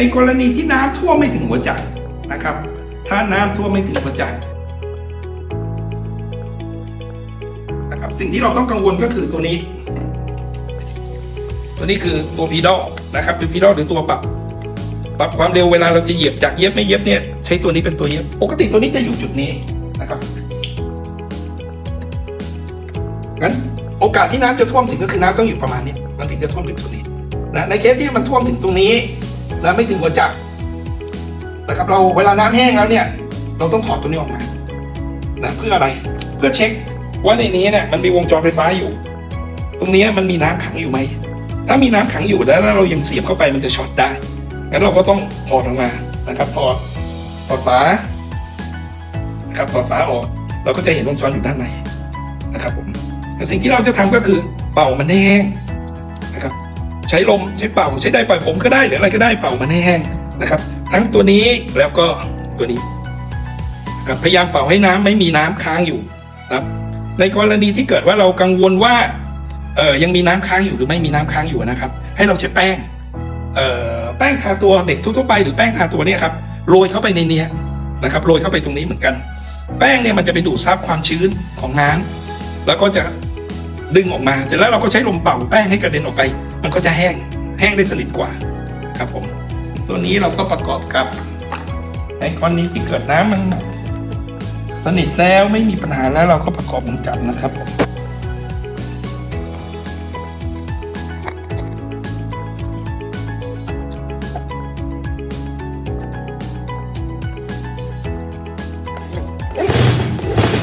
ในกรณีที่น้ำท่วมไม่ถึงหัวใจนะครับ ถ้าน้ำท่วมไม่ถึงหัวใจนะครับสิ่งที่เราต้องกังวลก็คือตัวนี้ ตัวนี้คือตัวพีดอลนะครับเป็นพีดอลหรือตัวปรับปรับความเร็วเวลาเราจะเหยียบจากเย็บไม่เย็บเนี่ยใช้ตัวนี้เป็นตัวเย็บปกติตัวนี้จะอยู่จุดนี้นะครับงั้นโอกาสที่น้ำจะท่วมถึงก็คือน้ำต้องอยู่ประมาณนี้มันถึงจะท่วมถึงตรงนี้นะในเคสที่มันท่วมถึงตรงนี้ แล้วไม่ถึงหัวจักรนะครับเราเวลาน้ำแห้งแล้วเนี่ย เราต้องถอดตัวนี้ออกมานะเพื่ออะไรเพื่อเช็คว่าในนี้เนี่ยมันมีวงจรไฟฟ้าอยู่ ตรงนี้มันมีน้ำขังอยู่ไหมถ้ามีน้ำขังอยู่แล้วเรายังเสียบเข้าไปมันจะช็อตได้งั้นเราก็ต้องถอดออกมานะครับถอดถอดฝานะครับถอดฝาออก เราก็จะเห็นวงจรอยู่ด้านในนะครับผมแต่สิ่งที่เราจะทำก็คือเป่ามันให้แห้งนะครับ ใช้ลมใช้เป่าใช้ได้ปล่อยผมก็ได้หรืออะไรก็ได้เป่ามันให้แห้งนะครับ ทั้งตัวนี้แล้วก็ตัวนี้นะครับพยายามเป่าให้น้ำไม่มีน้ำค้างอยู่นะครับ ในกรณีที่เกิดว่าเรากังวลว่าเออยังมีน้ำค้างอยู่หรือไม่มีน้ำค้างอยู่นะครับ ให้เราใช้แป้งเอ่อแป้งทาตัวเด็กทั่วไปหรือแป้งทาตัวเนี่ยครับโรยเข้าไปในเนี้ยนะครับโรยเข้าไปตรงนี้เหมือนกัน แป้งเนี่ยมันจะไปดูดซับความชื้นของน้ำแล้วก็จะ ดึงออกมาเสร็จแล้วเราก็ใช้ลมเป่าแป้งให้กระเด็นออกไป มันก็จะแห้งแห้งได้สนิทกว่านะครับผมตัวนี้เราก็ประกอบกับไอ้ก้อนนี้ที่เกิดน้ำมัน สนิทแล้วไม่มีปัญหาแล้วเราก็ประกอบมือนกันนะครับผม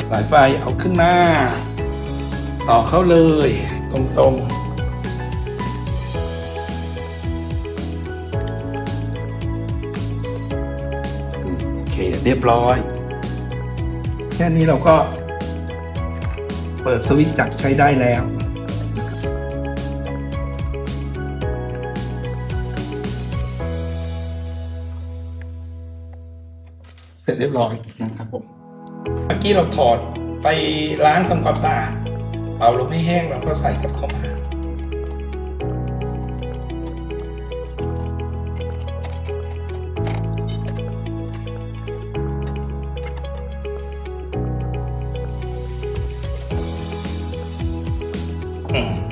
สายไฟเอาขึ้นมา ต่อเข้าเลย ตรงๆโอเคเรียบร้อย แค่นี้เราก็ เปิดสวิตช์จักรใช้ได้แล้ว เสร็จเรียบร้อยนะครับผม เมื่อกี้เราถอดไปล้างทำความสะอาด เอาลงให้แห้งแล้วก็ใส่กลับเข้ามาอืม